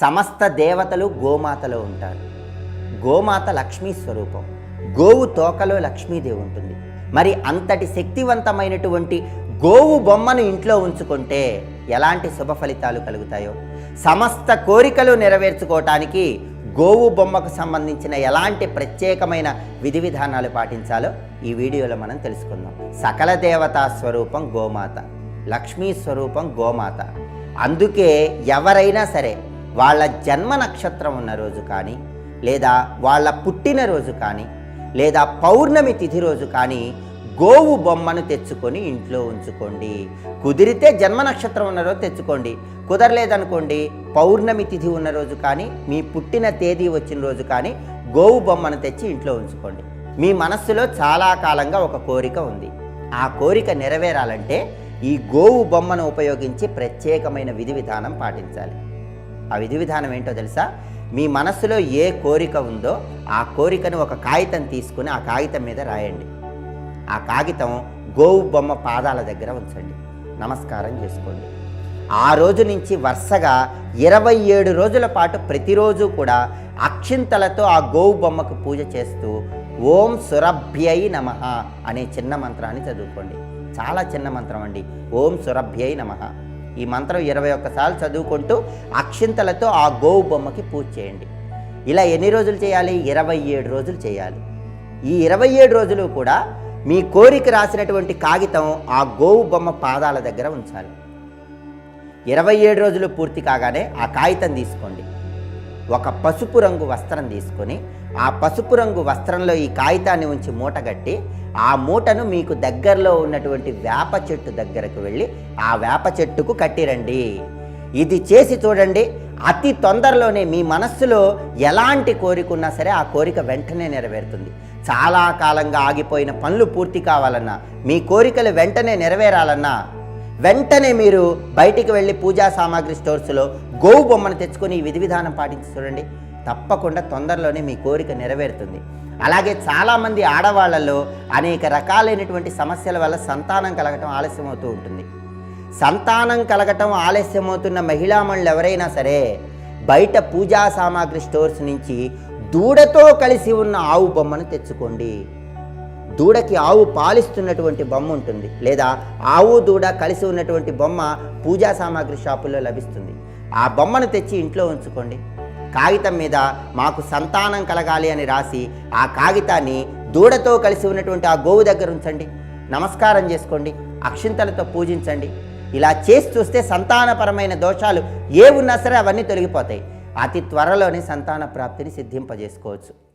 సమస్త దేవతలు గోమాతలో ఉంటారు. గోమాత లక్ష్మీ స్వరూపం. గోవు తోకలో లక్ష్మీదేవి ఉంటుంది. మరి అంతటి శక్తివంతమైనటువంటి గోవు బొమ్మను ఇంట్లో ఉంచుకుంటే ఎలాంటి శుభ ఫలితాలు కలుగుతాయో? సమస్త కోరికలు నెరవేర్చుకోవటానికి గోవు బొమ్మకు సంబంధించిన ఎలాంటి ప్రత్యేకమైన విధి విధానాలు పాటించాలో ఈ వీడియోలో మనం తెలుసుకుందాం. సకల దేవతా స్వరూపం గోమాత. లక్ష్మీ స్వరూపం గోమాత. అందుకే ఎవరైనా సరే వాళ్ళ జన్మ నక్షత్రం ఉన్న రోజు కానీ లేదా వాళ్ళ పుట్టినరోజు కానీ లేదా పౌర్ణమి తిథి రోజు కానీ గోవు బొమ్మను తెచ్చుకొని ఇంట్లో ఉంచుకోండి. కుదిరితే జన్మ నక్షత్రం ఉన్న రోజు తెచ్చుకోండి. కుదరలేదనుకోండి పౌర్ణమి తిథి ఉన్న రోజు కానీ మీ పుట్టిన తేదీ వచ్చిన రోజు కానీ గోవు బొమ్మను తెచ్చి ఇంట్లో ఉంచుకోండి. మీ మనస్సులో చాలా కాలంగా ఒక కోరిక ఉంది. ఆ కోరిక నెరవేరాలంటే ఈ గోవు బొమ్మను ఉపయోగించి ప్రత్యేకమైన విధి విధానం పాటించాలి. ఆ విధి విధానం ఏంటో తెలుసా? మీ మనస్సులో ఏ కోరిక ఉందో ఆ కోరికను ఒక కాగితం తీసుకుని ఆ కాగితం మీద రాయండి. ఆ కాగితం గోవు బొమ్మ పాదాల దగ్గర ఉంచండి. నమస్కారం చేసుకోండి. ఆ రోజు నుంచి వరుసగా ఇరవై ఏడు రోజుల పాటు ప్రతిరోజు కూడా అక్షింతలతో ఆ గోవు బొమ్మకు పూజ చేస్తూ ఓం సురభ్యై నమ అనే చిన్న మంత్రాన్ని చదువుకోండి. చాలా చిన్న మంత్రం అండి. ఓం సురభ్యై నమ. ఈ మంత్రం ఇరవై ఒక్కసార్లు చదువుకుంటూ అక్షింతలతో ఆ గోవు బొమ్మకి పూజ చేయండి. ఇలా ఎన్ని రోజులు చేయాలి? ఇరవై ఏడు రోజులు చేయాలి. ఈ ఇరవై ఏడు రోజులు కూడా మీ కోరిక రాసినటువంటి కాగితం ఆ గోవు బొమ్మ పాదాల దగ్గర ఉంచాలి. ఇరవై ఏడు రోజులు పూర్తి కాగానే ఆ కాగితం తీసుకోండి. ఒక పసుపు రంగు వస్త్రం తీసుకొని ఆ పసుపు రంగు వస్త్రంలో ఈ కాగితాన్ని ఉంచి మూటగట్టి ఆ మూటను మీకు దగ్గరలో ఉన్నటువంటి వేప చెట్టు దగ్గరకు వెళ్ళి ఆ వేప చెట్టుకు కట్టిరండి. ఇది చేసి చూడండి అతి తొందరలోనే మీ మనస్సులో ఎలాంటి కోరిక ఉన్నా సరే ఆ కోరిక వెంటనే నెరవేరుతుంది. చాలా కాలంగా ఆగిపోయిన పనులు పూర్తి కావాలన్నా మీ కోరికలు వెంటనే నెరవేరాలన్నా వెంటనే మీరు బయటికి వెళ్ళి పూజా సామాగ్రి స్టోర్స్లో గోవు బొమ్మను తెచ్చుకొని ఈ విధి విధానం పాటించి చూడండి. తప్పకుండా తొందరలోనే మీ కోరిక నెరవేరుతుంది. అలాగే చాలామంది ఆడవాళ్ళలో అనేక రకాలైనటువంటి సమస్యల వల్ల సంతానం కలగటం ఆలస్యమవుతూ ఉంటుంది. సంతానం కలగటం ఆలస్యమవుతున్న మహిళామణులు ఎవరైనా సరే బయట పూజా సామాగ్రి స్టోర్స్ నుంచి దూడతో కలిసి ఉన్న ఆవు బొమ్మను తెచ్చుకోండి. దూడకి ఆవు పాలిస్తున్నటువంటి బొమ్మ ఉంటుంది. లేదా ఆవు దూడ కలిసి ఉన్నటువంటి బొమ్మ పూజా సామాగ్రి షాపుల్లో లభిస్తుంది. ఆ బొమ్మను తెచ్చి ఇంట్లో ఉంచుకోండి. కాగితం మీద మాకు సంతానం కలగాలి అని రాసి ఆ కాగితాన్ని దూడతో కలిసి ఉన్నటువంటి ఆ గోవు దగ్గర ఉంచండి. నమస్కారం చేసుకోండి. అక్షింతలతో పూజించండి. ఇలా చేసి చూస్తే సంతానపరమైన దోషాలు ఏ ఉన్నా సరే అవన్నీ తొలగిపోతాయి. అతి త్వరలోనే సంతాన ప్రాప్తిని సిద్ధింపజేసుకోవచ్చు.